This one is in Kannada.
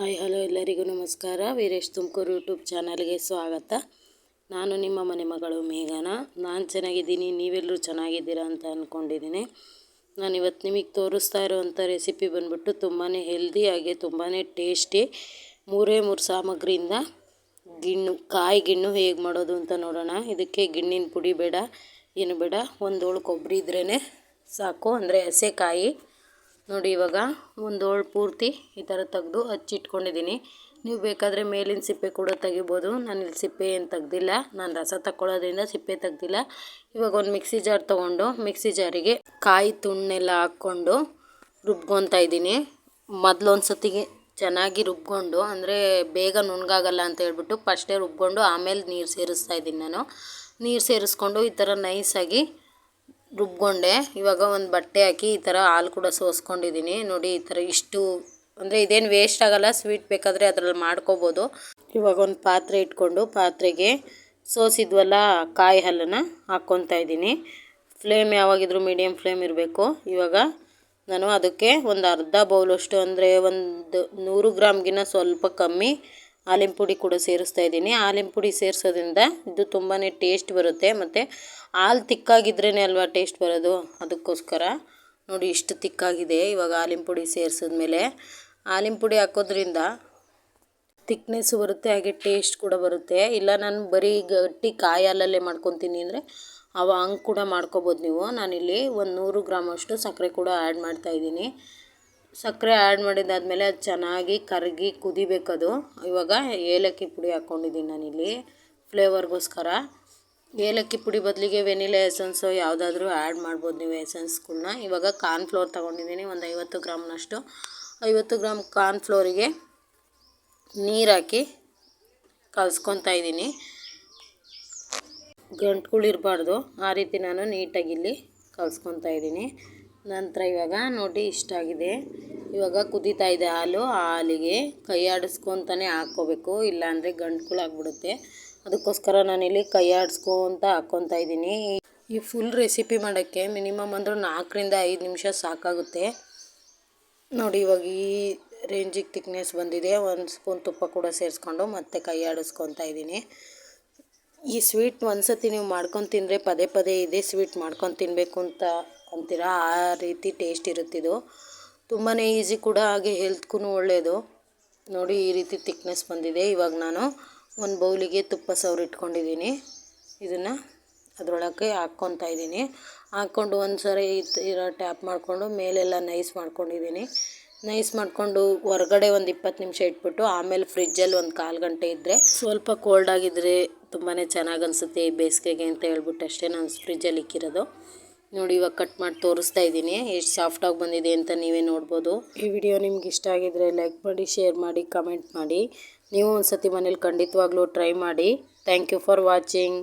ಹಾಯ್, ಹಲೋ ಎಲ್ಲರಿಗೂ ನಮಸ್ಕಾರ. ವೀರೇಶ್ ತುಮಕೂರು ಯೂಟ್ಯೂಬ್ ಚಾನಲ್ಗೆ ಸ್ವಾಗತ. ನಾನು ನಿಮ್ಮ ಮನೆ ಮಗಳು ಮೇಘನ. ನಾನು ಚೆನ್ನಾಗಿದ್ದೀನಿ ನೀವೆಲ್ಲರೂ ಚೆನ್ನಾಗಿದ್ದೀರಾ ಅಂತ ಅಂದ್ಕೊಂಡಿದ್ದೀನಿ ನಾನು ಇವತ್ತು ನಿಮಗೆ ತೋರಿಸ್ತಾ ಇರೋವಂಥ ರೆಸಿಪಿ ಬಂದ್ಬಿಟ್ಟು ತುಂಬಾ ಹೆಲ್ದಿ ಹಾಗೆ ತುಂಬಾ ಟೇಸ್ಟಿ ಮೂರೇ ಮೂರು ಸಾಮಗ್ರಿಯಿಂದ ಗಿಣ್ಣು, ಕಾಯಿ ಗಿಣ್ಣು ಹೇಗೆ ಮಾಡೋದು ಅಂತ ನೋಡೋಣ. ಇದಕ್ಕೆ ಗಿಣ್ಣಿನ ಪುಡಿ ಬೇಡ, ಏನು ಬೇಡ, ಒಂದು ಹೋಳು ಕೊಬ್ಬರಿ ಇದ್ರೇ ಸಾಕು. ಅಂದರೆ ಹಸೆಕಾಯಿ ನೋಡಿ ಇವಾಗ ಒಂದು ಹೋಳು ಪೂರ್ತಿ ಈ ಥರ ತೆಗೆದು ಹಚ್ಚಿಟ್ಕೊಂಡಿದ್ದೀನಿ. ನೀವು ಬೇಕಾದರೆ ಮೇಲಿನ ಸಿಪ್ಪೆ ಕೂಡ ತೆಗಿಬೋದು. ನಾನು ಇಲ್ಲಿ ಸಿಪ್ಪೆ ಏನು ತೆಗ್ದಿಲ್ಲ. ನಾನು ರಸ ತಗೊಳ್ಳೋದ್ರಿಂದ ಸಿಪ್ಪೆ ತೆಗ್ದಿಲ್ಲ. ಇವಾಗ ಒಂದು ಮಿಕ್ಸಿ ಜಾರ್ ತೊಗೊಂಡು ಮಿಕ್ಸಿ ಜಾರಿಗೆ ಕಾಯಿ ತುಣ್ಣೆಲ್ಲ ಹಾಕ್ಕೊಂಡು ರುಬ್ಕೊತಾ ಇದ್ದೀನಿ. ಮೊದಲೊಂದು ಸತಿಗೆ ಚೆನ್ನಾಗಿ ರುಬ್ಕೊಂಡು, ಅಂದರೆ ಬೇಗ ನುಣ್ಗಾಗಲ್ಲ ಅಂತ ಹೇಳ್ಬಿಟ್ಟು ಫಸ್ಟೇ ರುಬ್ಕೊಂಡು ಆಮೇಲೆ ನೀರು ಸೇರಿಸ್ತಾ ಇದ್ದೀನಿ ನಾನು. ನೀರು ಸೇರಿಸ್ಕೊಂಡು ಈ ಥರ ನೈಸಾಗಿ ರುಬ್ಕೊಂಡೆ. ಇವಾಗ ಒಂದು ಬಟ್ಟೆ ಹಾಕಿ ಈ ಥರ ಹಾಲು ಕೂಡ ಸೋಸ್ಕೊಂಡಿದ್ದೀನಿ ನೋಡಿ ಈ ಥರ ಇಷ್ಟು, ಅಂದರೆ ಇದೇನು ವೇಸ್ಟ್ ಆಗೋಲ್ಲ ಸ್ವೀಟ್ ಬೇಕಾದರೆ ಅದರಲ್ಲಿ ಮಾಡ್ಕೋಬೋದು. ಇವಾಗ ಒಂದು ಪಾತ್ರೆ ಇಟ್ಕೊಂಡು ಪಾತ್ರೆಗೆ ಸೋಸಿದ್ವಲ್ಲ ಕಾಯಿ ಹಾಲನ್ನು ಹಾಕ್ಕೊತಾ ಇದ್ದೀನಿ. ಫ್ಲೇಮ್ ಯಾವಾಗಿದ್ರೂ ಮೀಡಿಯಮ್ ಫ್ಲೇಮ್ ಇರಬೇಕು. ಇವಾಗ ನಾನು ಅದಕ್ಕೆ ಒಂದು ಅರ್ಧ ಬೌಲಷ್ಟು ಅಂದರೆ ಒಂದು ನೂರು ಗ್ರಾಮ್ಗಿನ್ನ ಸ್ವಲ್ಪ ಕಮ್ಮಿ ಹಾಲಿನ ಪುಡಿ ಕೂಡ ಸೇರಿಸ್ತಾ ಇದ್ದೀನಿ. ಹಾಲಿನ ಪುಡಿ ಸೇರಿಸೋದ್ರಿಂದ ಇದು ತುಂಬಾ ಟೇಸ್ಟ್ ಬರುತ್ತೆ. ಮತ್ತು ಹಾಲು ತಿಕ್ಕಾಗಿದ್ರೇ ಅಲ್ವಾ ಟೇಸ್ಟ್ ಬರೋದು? ಅದಕ್ಕೋಸ್ಕರ ನೋಡಿ ಇಷ್ಟು ತಿಕ್ಕಾಗಿದೆ ಇವಾಗ ಹಾಲಿನ ಪುಡಿ ಸೇರಿಸಿದ್ಮೇಲೆ. ಹಾಲಿನ ಪುಡಿ ಹಾಕೋದ್ರಿಂದ ತಿಕ್ನೆಸ್ಸು ಬರುತ್ತೆ, ಹಾಗೆ ಟೇಸ್ಟ್ ಕೂಡ ಬರುತ್ತೆ. ಇಲ್ಲ ನಾನು ಬರೀ ಗಟ್ಟಿ ಕಾಯಿ ಹಾಲಲ್ಲೇ ಮಾಡ್ಕೊತೀನಿ ಅಂದರೆ ಅವ ಹಂಗೆ ಕೂಡ ಮಾಡ್ಕೊಬೋದು ನೀವು. ನಾನಿಲ್ಲಿ ಒಂದು ನೂರು ಗ್ರಾಮಷ್ಟು ಸಕ್ಕರೆ ಕೂಡ ಆ್ಯಡ್ ಮಾಡ್ತಾಯಿದ್ದೀನಿ ಸಕ್ಕರೆ ಆ್ಯಡ್ ಮಾಡಿದ್ದಾದಮೇಲೆ ಅದು ಚೆನ್ನಾಗಿ ಕರಗಿ ಕುದಿಬೇಕದು. ಇವಾಗ ಏಲಕ್ಕಿ ಪುಡಿ ಹಾಕ್ಕೊಂಡಿದ್ದೀನಿ ನಾನಿಲ್ಲಿ ಫ್ಲೇವರ್ಗೋಸ್ಕರ. ಏಲಕ್ಕಿ ಪುಡಿ ಬದಲಿಗೆ ವೆನಿಲಾ ಎಸೆನ್ಸು ಯಾವುದಾದ್ರೂ ಆ್ಯಡ್ ಮಾಡ್ಬೋದು ನೀವು ಎಸೆನ್ಸ್ಗಳನ್ನ ಇವಾಗ ಕಾರ್ನ್ಫ್ಲೋರ್ ತೊಗೊಂಡಿದ್ದೀನಿ, ಒಂದು ಐವತ್ತು ಗ್ರಾಮ್ನಷ್ಟು. ಐವತ್ತು ಗ್ರಾಮ್ ಕಾರ್ನ್ಫ್ಲೋರಿಗೆ ನೀರು ಹಾಕಿ ಕಲ್ಸ್ಕೊತಾ ಇದ್ದೀನಿ. ಗಂಟುಗಳಿರಬಾರ್ದು ಆ ರೀತಿ ನಾನು ನೀಟಾಗಿ ಇಲ್ಲಿ ಕಲ್ಸ್ಕೊತಾ ಇದ್ದೀನಿ. ನಂತರ ಇವಾಗ ನೋಡಿ ಇಷ್ಟ ಆಗಿದೆ ಇವಾಗ ಕುದೀತಾ ಇದೆ ಹಾಲು. ಆ ಹಾಲಿಗೆ ಕೈ ಆಡಿಸ್ಕೊತಾನೆ ಹಾಕ್ಕೋಬೇಕು. ಇಲ್ಲಾಂದರೆ ಗಂಟುಗಳಾಗ್ಬಿಡುತ್ತೆ ಅದಕ್ಕೋಸ್ಕರ ನಾನಿಲ್ಲಿ ಕೈ ಆಡಿಸ್ಕೊತ ಹಾಕ್ಕೊತಾ ಇದ್ದೀನಿ. ಈ ಫುಲ್ ರೆಸಿಪಿ ಮಾಡೋಕ್ಕೆ ಮಿನಿಮಮ್ ಅಂದರೂ ನಾಲ್ಕರಿಂದ ಐದು ನಿಮಿಷ ಸಾಕಾಗುತ್ತೆ. ನೋಡಿ ಇವಾಗ ಈ ರೇಂಜಿಗೆ ತಿಕ್ನೆಸ್ ಬಂದಿದೆ. ಒಂದು ಸ್ಪೂನ್ ತುಪ್ಪ ಕೂಡ ಸೇರಿಸ್ಕೊಂಡು ಮತ್ತೆ ಕೈ ಆಡಿಸ್ಕೊತಾ ಇದ್ದೀನಿ. ಈ ಸ್ವೀಟ್ ಒಂದು ಸತಿ ನೀವು ಮಾಡ್ಕೊಂಡು ತಿಂದರೆ ಪದೇ ಪದೇ ಇದೇ ಸ್ವೀಟ್ ಮಾಡ್ಕೊಂಡು ತಿನ್ನಬೇಕು ಅಂತ ಅಂತೀರ? ಆ ರೀತಿ ಟೇಸ್ಟ್ ಇರುತ್ತಿದ್ದು ತುಂಬಾ ಈಸಿ ಕೂಡ ಹಾಗೆ ಹೆಲ್ತ್ಗೂ ಒಳ್ಳೆಯದು ನೋಡಿ ಈ ರೀತಿ ತಿಕ್ನೆಸ್ ಬಂದಿದೆ. ಇವಾಗ ನಾನು ಒಂದು ಬೌಲಿಗೆ ತುಪ್ಪ ಇಟ್ಕೊಂಡಿದ್ದೀನಿ. ಇದನ್ನು ಅದರೊಳಗೆ ಹಾಕ್ಕೊತಾ ಇದ್ದೀನಿ. ಹಾಕ್ಕೊಂಡು ಒಂದು ಸರಿ ಇರೋ ಟ್ಯಾಪ್ ಮಾಡಿಕೊಂಡು ಮೇಲೆಲ್ಲ ನೈಸ್ ಮಾಡ್ಕೊಂಡಿದ್ದೀನಿ. ನೈಸ್ ಮಾಡಿಕೊಂಡು ಹೊರಗಡೆ ಒಂದು ಇಪ್ಪತ್ತು ನಿಮಿಷ ಇಟ್ಬಿಟ್ಟು ಆಮೇಲೆ ಫ್ರಿಜ್ಜಲ್ಲಿ ಒಂದು ಕಾಲು ಗಂಟೆ ಇದ್ದರೆ ಸ್ವಲ್ಪ ಕೋಲ್ಡ್ ಆಗಿದ್ದರೆ ತುಂಬಾ ಚೆನ್ನಾಗಿ ಅನಿಸುತ್ತೆ ಈ ಬೇಸಿಗೆಗೆ ಅಂತ ಹೇಳ್ಬಿಟ್ಟು ಅಷ್ಟೇ ನಾನು ಫ್ರಿಜ್ಜಲ್ಲಿ ಇಕ್ಕಿರೋದು. ನೋಡಿ ಇವಾಗ ಕಟ್ ಮಾಡಿ ತೋರಿಸ್ತಾ ಇದ್ದೀನಿ. ಎಷ್ಟು ಸಾಫ್ಟಾಗಿ ಬಂದಿದೆ ಅಂತ ನೀವೇ ನೋಡ್ಬೋದು. ಈ ವಿಡಿಯೋ ನಿಮ್ಗೆ ಇಷ್ಟ ಆಗಿದ್ರೆ ಲೈಕ್ ಮಾಡಿ ಶೇರ್ ಮಾಡಿ ಕಮೆಂಟ್ ಮಾಡಿ. ನೀವು ಒಂದು ಸತಿ ಮನೇಲಿ ಖಂಡಿತವಾಗ್ಲೂ ಟ್ರೈ ಮಾಡಿ. Thank you for watching